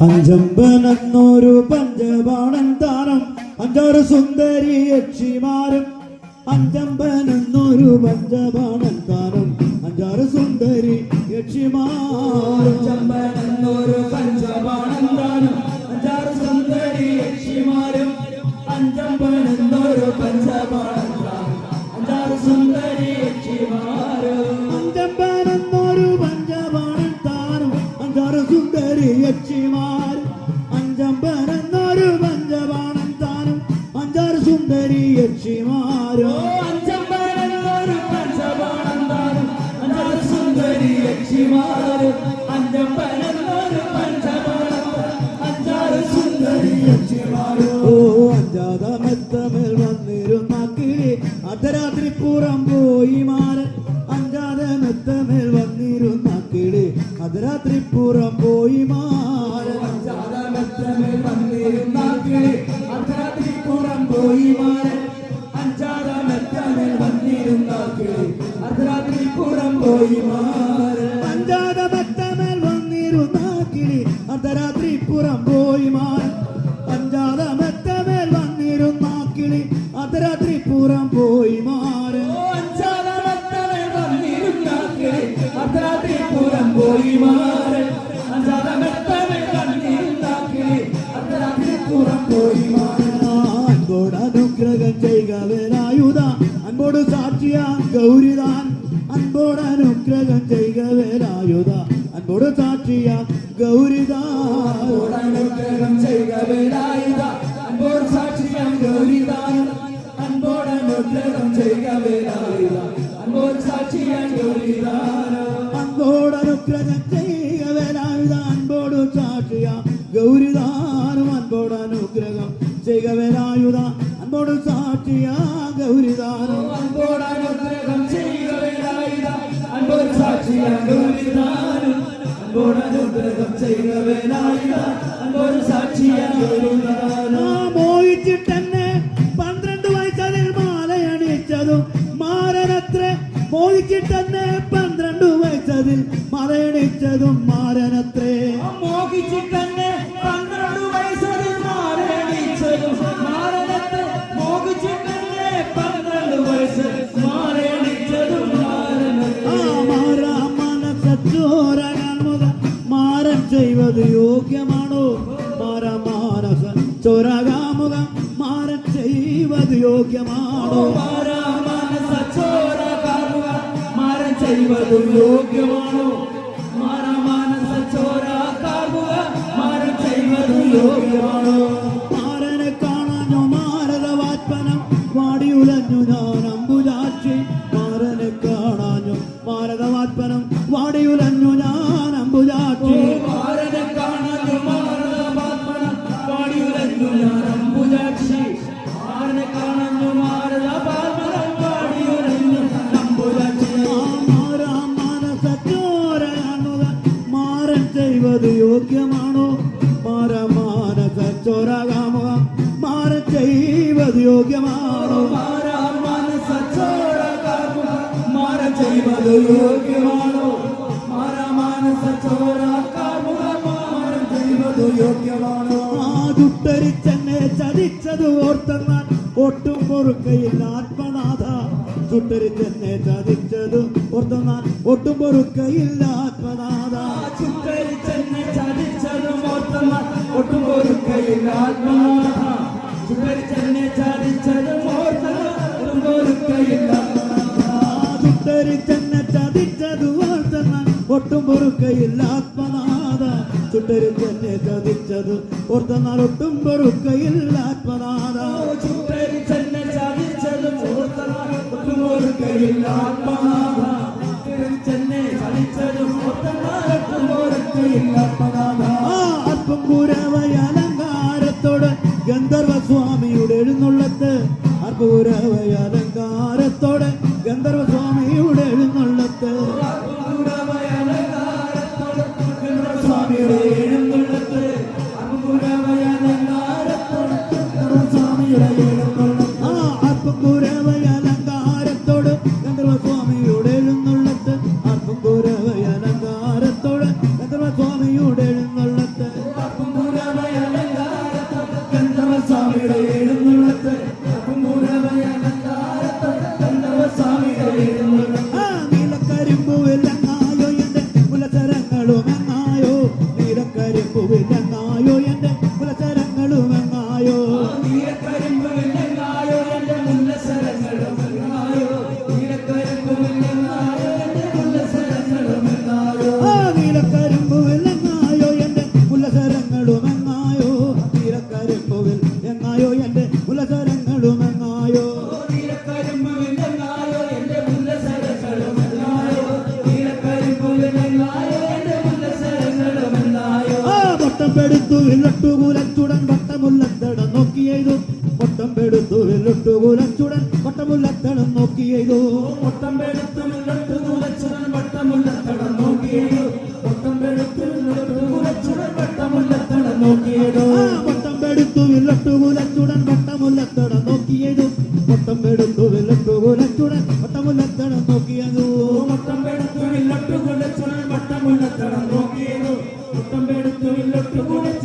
അഞ്ചമ്പനെന്നൊരു പഞ്ചപാണൻ താരം അഞ്ചാറ് സുന്ദരി യക്ഷിമാരും. അഞ്ചമ്പനെന്നൊരു പഞ്ചപാണൻ താരം അഞ്ചാറ് സുന്ദരി യക്ഷിമാരും. ചമ്പനെന്നൊരു സുന്ദരി യക്ഷിമാരും സുന്ദരി യക്ഷിമാരും അഞ്ചമ്പനെന്നൊരു പഞ്ചപാണന്താനും അഞ്ചാറ് സുന്ദരി യക്ഷിമാരും ഓ അഞ്ചാതമെത്തമേൽ വന്നിരുന്ന കിളി അർദ്ധരാത്രി പുറം പോയി മാറൻ അഞ്ചാതമെത്തമേൽ വന്നിരുന്ന കിളി അർദ്ധരാത്രി പുറം പോയി മാറൻ അഞ്ചാതമെത്തമേൽ വന്നിരുന്ന കിളി അർദ്ധരാത്രി പുറം പോയി മാറി അഞ്ചാറാം എത്താനിൽ കിളി. അർദ്ധരാത്രി പുറം പോയി മാറൻ അനുഗ്രഹം ചെയ്യുക വേലായുധ അൻപോട് സാക്ഷിയ ഗൗരിതാൻ അൻപോട് അനുഗ്രഹം ചെയ്യുക വേലായുധ അൻപോട് സാക്ഷിയ ഗൗരിതാൻ അനുഗ്രഹം മോഹിച്ചിട്ടെന്നെ പന്ത്രണ്ട് വയസ്സതിൽ മാലയണിച്ചതും മാരനത്ര മോഹിച്ചിട്ടെന്നെ പന്ത്രണ്ട് വയസ്സതിൽ മലയണിച്ചതും മാരനത്രേ. ചെയ്വത് യോഗ്യമാണോ? മാര മാനസ മാറ ചെയ്വത് യോഗ്യമാണോ? മാരാ ചോരകാമുഖം മാറ ചെയ്വത് യോഗ്യമാണോ? മാരാ ചോരകാമുഖം മാറ ചെയ്വത് യോഗ്യമാണോ? യോഗ്യമാണോ? മാറാൻ മനസ്സ മാറ ചെയ്യുന്നത് യോഗ്യമാണോ? മാരാ മനസ്സ ചോര ചെയ്യുന്നത് യോഗ്യമാണോ? ചുട്ടരിച്ചെന്നെ ചതിച്ചത് ഓർത്തെന്നാൽ ഒട്ടും പൊറുക്കയില്ല ആത്മനാഥ. ചുട്ടരിച്ചെന്നെ ചതിച്ചത് ഓർത്തെന്നാൽ ഒട്ടും പൊറുക്കയില്ല ആത്മനാഥ. ആ തന്നെ ചതിച്ചത് ഓർത്തെന്നാൽ ഒട്ടും പൊറുക്കയില്ല ആത്മനാഥ. തന്നെ ചതിച്ചത് ഓർത്തെന്നാൽ ഒട്ടും പൊറുക്കയില്ല ആത്മനാഥ. ചുട്ടരിച്ചെന്നെ ചതിച്ചതും ഓർത്തന്നാൽ ഒട്ടും പൊറുക്കയില്ല ആത്മനാഥ. തന്നെ ചതിച്ചത് ഓർത്തന്നാൽ ഒട്ടും പൊറുക്കയില്ല ആത്മനാഥ. ആ അല്പം അലങ്കാരത്തോട് ഗന്ധർവ സ്വാമിയുടെ എഴുന്നള്ളത്ത്. അർപ്പൂരവയ അലങ്കാരത്തോടെ ഗന്ധർവ സ്വാമിയുടെ എഴുന്നള്ളത്ത് സ്വാമിയുടെ ആ പൊട്ടം പെടുത്തു വില്ലട്ടുകൂലച്ചുടൻ നോക്കി നോക്കിയെയ്തു പൊട്ടം പെടുത്തു വില്ലട്ടുകൂലച്ചുടൻ വട്ടമുല്ലത്തടം നോക്കിയെയ്തു മുട്ടം പെടുത്തു മുല്ലട്ട് മുലച്ചുടൻ വട്ടമുല്ലത്തടം നോക്കിയോ മുട്ടം പെടുത്തു മുല്ലട്ട് മുലച്ചുടൻ വട്ടമുല്ലത്തടം നോക്കി ആ പൊട്ടം പെടുത്തു വില്ലട്ടുകൂലച്ചുടൻ വട്ടമുല്ലത്തടം നോക്കിയെയ്തു പൊട്ടം പെടുത്തു വില്ലട്ടുകൂലച്ചുടൻ വട്ടമുല്ലത്തടം പെടുത്തു വില്ലട്ട് കുലച്ചുടൻ വട്ടമുല്ലത്തടം നോക്കി മുട്ടം đồng.